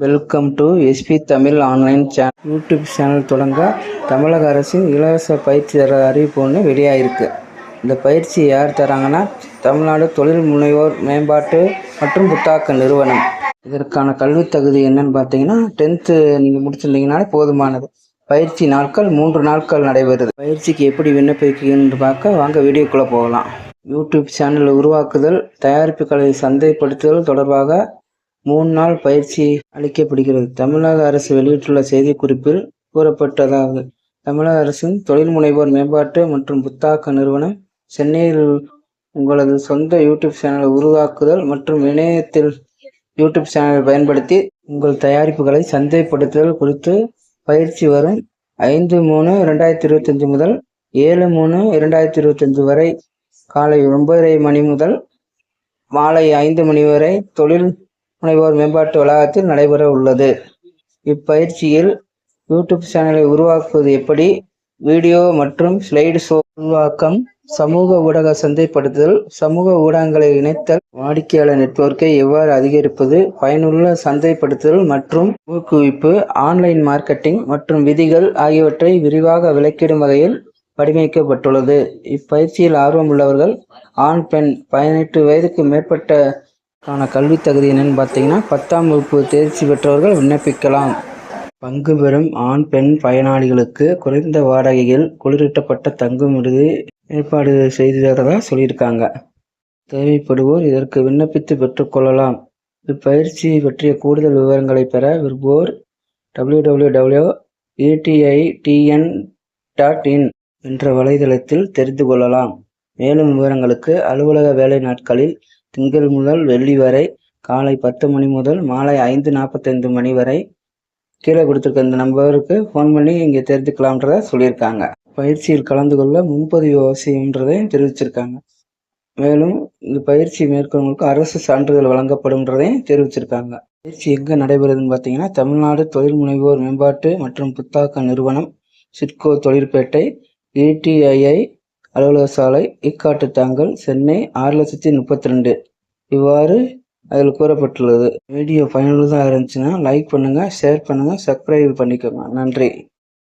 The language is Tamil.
Welcome to SP Tamil online channel YouTube channel தொடங்க தமிழக அரசின் இலவச பயிற்சி தர அறிவிப்பு ஒன்று வெளியாகிருக்கு இந்த பயிற்சி யார் தராங்கன்னா தமிழ்நாடு தொழில் முனைவோர் மேம்பாட்டு மற்றும் புத்தாக்க நிறுவனம். இதற்கான கல்வி தகுதி என்னன்னு பார்த்தீங்கன்னா டென்த்து நீங்கள் முடிச்சிருந்தீங்கனாலே போதுமானது. பயிற்சி நாட்கள் மூன்று நாட்கள் நடைபெறுது. பயிற்சிக்கு எப்படி விண்ணப்பிக்கணும்னு பார்க்க வாங்க வீடியோக்குள்ளே போகலாம். யூடியூப் சேனல் உருவாக்குதல் தயாரிப்புகளை சந்தைப்படுத்துதல் தொடர்பாக மூணு நாள் பயிற்சி அளிக்கப்படுகிறது. தமிழக அரசு வெளியிட்டுள்ள செய்திக்குறிப்பில் கூறப்பட்டதாவது தமிழக அரசின் தொழில் முனைவோர் மேம்பாட்டு மற்றும் புத்தாக்க நிறுவனம் சென்னையில் உங்களது சொந்த யூடியூப் சேனலை உருவாக்குதல் மற்றும் இணையத்தில் யூடியூப் சேனலை பயன்படுத்தி உங்கள் தயாரிப்புகளை சந்தைப்படுத்துதல் குறித்து பயிற்சி வரும் ஐந்து மூணு ரெண்டாயிரத்தி இருபத்தஞ்சு முதல் ஏழு மூணு இரண்டாயிரத்தி இருபத்தஞ்சு வரை காலை ஒன்பதரை மணி முதல் மாலை ஐந்து மணி வரை தொழில் முனைவோர் மேம்பாட்டு வளாகத்தில் நடைபெற உள்ளது. இப்பயிற்சியில் யூடியூப் சேனலை உருவாக்குவது எப்படி? வீடியோ மற்றும் ஸ்லைடு ஷோ உருவாக்கம் சமூக ஊடக சந்தைப்படுத்துதல் சமூக ஊடகங்களை இணைத்தல் வாடிக்கையாளர் நெட்வொர்க்கை எவ்வாறு அதிகரிப்பது பயனுள்ள சந்தைப்படுத்துதல் மற்றும் ஊக்குவிப்பு ஆன்லைன் மார்க்கெட்டிங் மற்றும் விதிகள் ஆகியவற்றை விரிவாக விளக்கிடும் வகையில் வடிவமைக்கப்பட்டுள்ளது இப்பயிற்சியில் ஆர்வம் உள்ளவர்கள் ஆண் பெண் பதினெட்டு வயதுக்கு மேற்பட்ட கான கல்வித் தகுதி என்னென்னு பார்த்தீங்கன்னா பத்தாம் வகுப்பு தேர்ச்சி பெற்றவர்கள் விண்ணப்பிக்கலாம். பங்கு பெறும் ஆண் பெண் பயனாளிகளுக்கு குறைந்த வாடகையில் குளிரூட்டப்பட்ட தங்கும் விடுதி ஏற்பாடு செய்து தரதா சொல்லியிருக்காங்க. தேவைப்படுவோர் இதற்கு விண்ணப்பித்து பெற்றுக்கொள்ளலாம் இப்பயிற்சி பற்றிய கூடுதல் விவரங்களை பெற விரும்புவோர் W W W ADITN dot in என்ற வலைதளத்தில் தெரிந்து கொள்ளலாம். மேலும் விவரங்களுக்கு அலுவலக வேலை நாட்களில் திங்கள் முதல் வெள்ளி வரை காலை பத்து மணி முதல் மாலை ஐந்து நாற்பத்தைந்து மணி வரை கீழே கொடுத்துருக்க இந்த நம்பருக்கு ஃபோன் பண்ணி இங்கே தெரிஞ்சுக்கலாம்ன்றத சொல்லியிருக்காங்க. பயிற்சியில் கலந்து கொள்ள முன்பதிவு அவசியம்ன்றதையும் தெரிவிச்சிருக்காங்க. மேலும் இந்த பயிற்சி மேற்கொள்வங்களுக்கு அரசு சான்றிதழ் வழங்கப்படும்ன்றதையும் தெரிவிச்சிருக்காங்க. பயிற்சி எங்கே நடைபெறுதுன்னு பார்த்தீங்கன்னா தமிழ்நாடு தொழில் முனைவோர் மேம்பாட்டு மற்றும் புத்தாக்க நிறுவனம் சிட்கோ தொழிற்பேட்டை ஏடிஐஐ அலுவலக சாலை இக்காட்டு தாங்கல் சென்னை ஆறு லட்சத்தி முப்பத்தி ரெண்டு. இவ்வாறு அதில் கூறப்பட்டுள்ளது. வீடியோ பயனுள்ளதாக இருந்துச்சுன்னா லைக் பண்ணுங்கள் ஷேர் பண்ணுங்கள் சப்ஸ்கிரைப் பண்ணிக்கோங்க. நன்றி.